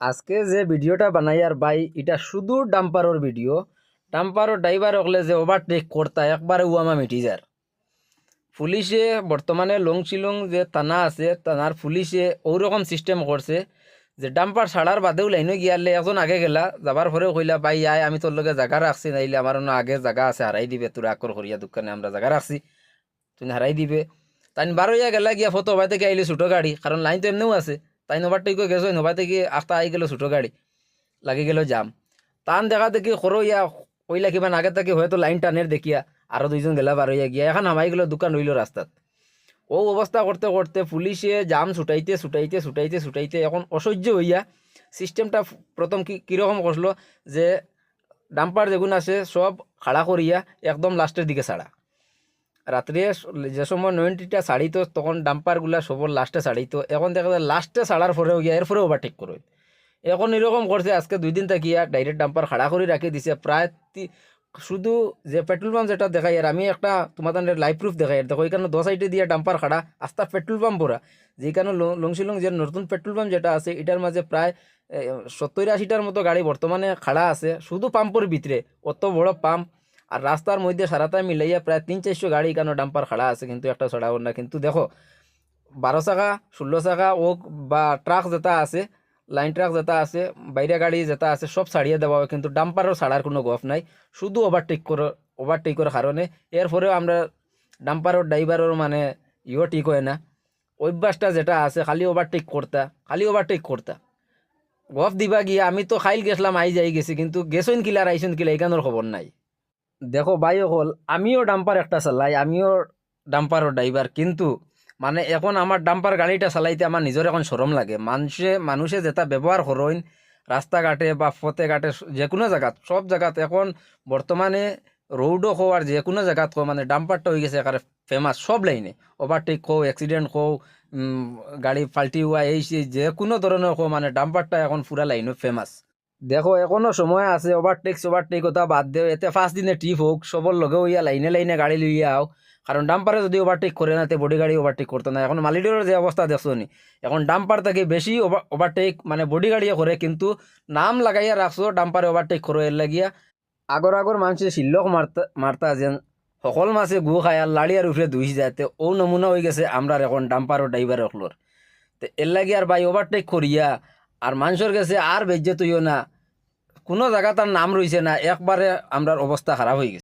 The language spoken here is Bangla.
আজকে যে ভিডিওটা বানাই আর ভাই, এটা শুধু ডাম্পারর ভিডিও। ডাম্পারর ড্রাইভার হকলে যে ওভারটেক করতা, একবারে উয়ামা মিটি যার। পুলিশে বর্তমানে লংশিলং যে থানা আছে, থানার পুলিশে ওরকম সিস্টেম করছে যে ডাম্পার ছাড়ার বাদেও লাইনে গিয়ালে একজন আগে গেলা, যাবার পরেও কইলা, ভাই, আয়, আমি তোর লগে জায়গা রাখছি, নাইলে আমার অন্য আগে জায়গা আছে, হারাই দিবে, তোর আকর করিয়া দোকানে আমরা জায়গা রাখছি তুমি হারাই দিবে। তাই বারোইয়া গেলা গিয়া ফটো হবাই থেকে আইলে ছোটো গাড়ি, কারণ লাইন তো এমনিও আছে। তাই ওভারটেক গেছো নবাই থেকে আস্তা আই গেল ছোটো গাড়ি, লাগি গেল জাম টান দেখা দেখি সরো ইয়া, কইলা কিমান আগে থেকে হয়তো লাইন টানের দেখিয়া আরও দুইজন গেলা বার হইয়া গিয়া। এখন হামাই গেল দোকান রইল রাস্তাত ও অবস্থা করতে করতে পুলিশে জাম ছুটাইতে ছুটাইতে ছুটাইতে ছুটাইতে এখন অসহ্য হইয়া সিস্টেমটা প্রথম কি কীরকম করল যে ডাম্পার যেগুলো আছে সব খাড়া করিয়া একদম লাস্টের দিকে ছাড়া রাত্রে যে সময় নয়েন্টিটা ছাড়িত, তখন ডাম্পারগুলা সবর লাস্টে ছাড়িত। এখন দেখা যায় লাস্টে ছাড়ার পরেও গিয়া এরপরে ওভারটেক করে এখন এরকম করছে আজকে দুই দিন থাকিয়া ডাইরেক্ট ডাম্পার খাড়া করে রাখি দিছে। প্রায় শুধু যে পেট্রোল পাম্প যেটা দেখাই আর আমি একটা তোমাদের লাইভ প্রুফ দেখাই। দেখো এখানে দশ সাইডে দিয়ে ডাম্পার খাড়া আস্তা পেট্রোল পাম্প ভরা যেখানে লংশিলং যে নতুন পেট্রোল পাম্প যেটা আছে এটার মাঝে প্রায় সত্তর আশিটার মতো গাড়ি বর্তমানে খাড়া আছে। শুধু পাম্পের ভিতরে অত বড় পাম্প আর রাস্তার মধ্যে সারাটা মিলাইয়া প্রায় তিন, চারশো গাড়ি কেন ডাম্পার খাড়া আছে কিন্তু একটা ছড়াও না কিন্তু দেখো, বারো চাকা, ষোলো চাকা, ও বা ট্রাক যেটা আছে, লাইন ট্রাক যেটা আছে, বাইরে গাড়ি যেটা আছে, সব ছাড়িয়ে দেওয়া হয় কিন্তু ডাম্পারও ছাড়ার কোনো গফ নাই। শুধু ওভারটেক করে ওভারটেকের কারণে। এরপরেও আমরা ডাম্পারের ড্রাইভারের মানে ইও ঠিক হয় না। অভ্যাসটা যেটা আছে, খালি ওভারটেক করতা, খালি ওভারটেক করতা। গফ দিবা গিয়া, আমি তো খাইল গেছিলাম, আই যাই গেছি, কিন্তু গেছইন কিলার আইসন কিলা এখানোর খবর নাই। দেখো ভাই হল আমিও ডাম্পার একটা চালাই আমিও ডাম্পারও ড্রাইভার কিন্তু মানে এখন আমার ডাম্পার গাড়িটা চালাইতে আমার নিজের এখন সরম লাগে। মানুষে মানুষে যেটা ব্যবহার করেন রাস্তাঘাটে বা পথে ঘাটে যে কোনো জায়গাত সব জায়গাত এখন বর্তমানে রোডও হোক আর যে কোনো জায়গাত হোক মানে ডাম্পারটা হয়ে গেছে এখানে ফেমাস সব লাইনে ওভারটেক হোক অ্যাক্সিডেন্ট উম, গাড়ি পাল্টি হওয়া এই যে কোনো ধরনের হোক মানে ডাম্পারটা এখন পুরা লাইনে ফেমাস দেখো, এখনও সময় আছে ওভারটেক ওভারটেক কথা বাদ দেও। এতে ফার্স্ট দিনে ট্রিপ হোক, সবর লগে ইয়া লাইনে লাইনে গাড়ি লইয়া আও। কারণ ডাম্পারে যদি ওভারটেক করে না, তে বডি গাড়ি ওভারটেক করতো না। এখন মালিডোরের যে অবস্থা, দেখছ নি? এখন ডাম্পার থেকে বেশি ওভারটেক মানে বডি গাড়িয়ে করে, কিন্তু নাম লাগাইয়া রাখছো ডাম্পারে ওভারটেক করো। এর লাগিয়া আগর আগর মানুষে শিল্লক মারতা মারতা যেন, সকল মাছে গু খায় আর লাড়ি আর উঠে দুইশ যায়। তে ও নমুনা হয়ে গেছে আমরা এখন ডাম্পার ও ড্রাইভার হকলোর তো এর লাগি আর ভাই ওভারটেক করিয়া আর মানুষের কাছে আর বেজ্জে তুইও না। কোনো জায়গা তার নাম রয়েছে না। একবারে আমরার অবস্থা খারাপ হয়ে গেছে।